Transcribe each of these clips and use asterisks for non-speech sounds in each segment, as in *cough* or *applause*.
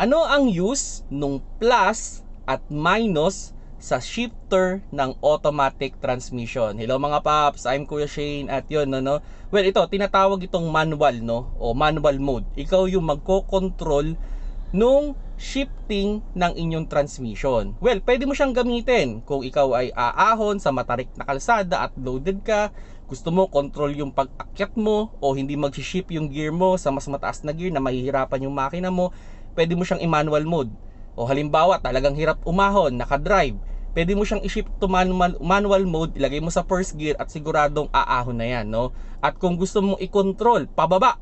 Ano ang use nung plus at minus sa shifter ng automatic transmission. Hello mga paps, I'm Kuya Shane at yun no, no. Well, ito tinatawag itong manual no o manual mode. Ikaw yung magko-control nung shifting ng inyong transmission. Well, pwede mo siyang gamitin kung ikaw ay aahon sa matarik na kalsada at loaded ka, gusto mo control yung pag-akyat mo o hindi mag-shift yung gear mo sa mas mataas na gear na mahihirapan yung makina mo, pwede mo siyang i-manual mode. O halimbawa, talagang hirap umahon, naka-drive, pwede mo siyang i-shift to manual, manual mode, ilagay mo sa first gear at siguradong aahon na yan, no? At kung gusto mong i-control, pababa.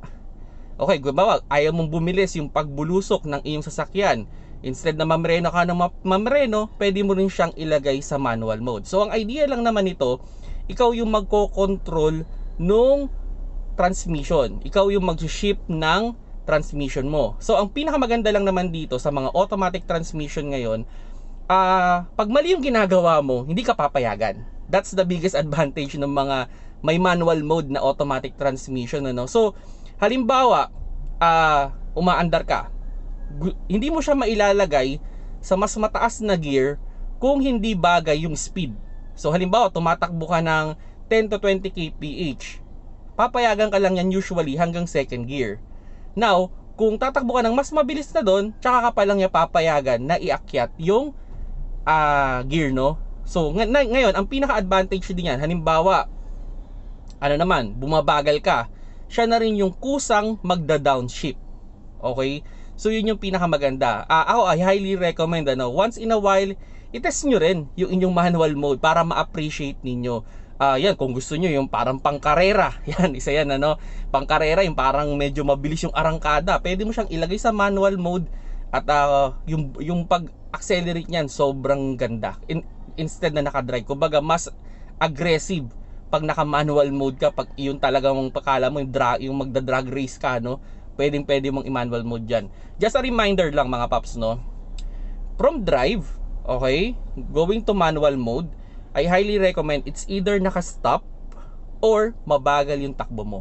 Okay, gumawa, ayaw mong bumilis yung pagbulusok ng iyong sasakyan. Instead na mamreno ka ng ma- mamreno, pwede mo rin siyang ilagay sa manual mode. So, ang idea lang naman nito, ikaw yung magko-control nung transmission. Ikaw yung mag-shift ng transmission mo. So, ang pinakamaganda lang naman dito sa mga automatic transmission ngayon, ah pag mali yung ginagawa mo, hindi ka papayagan. That's the biggest *laughs* advantage ng mga may manual mode na automatic transmission ano. So, halimbawa, ah umaandar ka. hindi mo siya mailalagay sa mas mataas na gear kung hindi bagay yung speed. So, halimbawa, tumatakbo ka ng 10 to 20 kph. Papayagan ka lang yan usually hanggang second gear. Now, kung tatakbo ka ng mas mabilis na doon, tsaka ka pa lang niya papayagan na iakyat yung ah gear, no? So, ng- ngayon, ang pinaka-advantage din yan, halimbawa, ano naman, bumabagal ka, siya na rin yung kusang magda-downshift. Okay? So, yun yung pinakamaganda. Ah, ako, I highly recommend, ano, once in a while, itest nyo rin yung inyong manual mode para ma-appreciate ninyo. Ah, yan, kung gusto nyo, yung parang pangkarera. *laughs* Yan, isa yan, ano, pangkarera, yung parang medyo mabilis yung arangkada. Pwede mo siyang ilagay sa manual mode at ah, yung, yung pag-accelerate niyan, sobrang ganda. In, instead na nakadrive, kumbaga, mas aggressive pag naka-manual mode ka, pag yun talaga mong pakala mo, yung, dra- yung magda-drag race ka, no, pwedeng pwede mong i-manual mode dyan. Just a reminder lang mga paps, no, from drive, okay, going to manual mode, I highly recommend it's either naka-stop or mabagal yung takbo mo.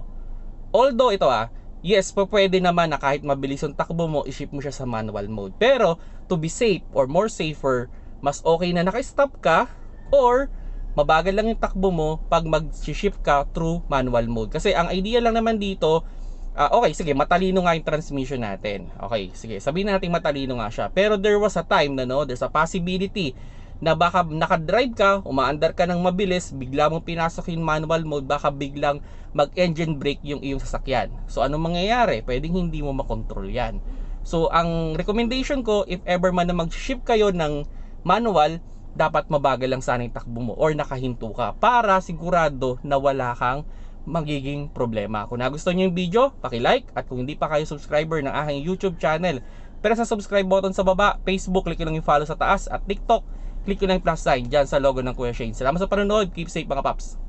Although ito ah, yes, pwede naman na kahit mabilis yung takbo mo, i-shift mo siya sa manual mode. Pero to be safe or more safer, mas okay na naka-stop ka or mabagal lang yung takbo mo pag mag-shift ka through manual mode. Kasi ang idea lang naman dito, ah, okay, sige, matalino nga yung transmission natin. Okay, sige, sabihin natin matalino nga siya. Pero there was a time na no, there's a possibility na baka nakadrive ka, umaandar ka ng mabilis, bigla mong pinasok yung manual mode, baka biglang mag-engine brake yung iyong sasakyan. So, anong mangyayari? Pwedeng hindi mo makontrol yan. So, ang recommendation ko, if ever man na mag-ship kayo ng manual, dapat mabagal lang sana yung takbo mo or nakahinto ka para sigurado na wala kang magiging problema. Kung nagustuhan niyo yung video, paki-like at kung hindi pa kayo subscriber ng aking YouTube channel, pero sa subscribe button sa baba, Facebook, click nyo lang yung follow sa taas at TikTok, click nyo lang yung plus sign dyan sa logo ng Kuya Shane. Salamat sa panonood. Keep safe mga paps.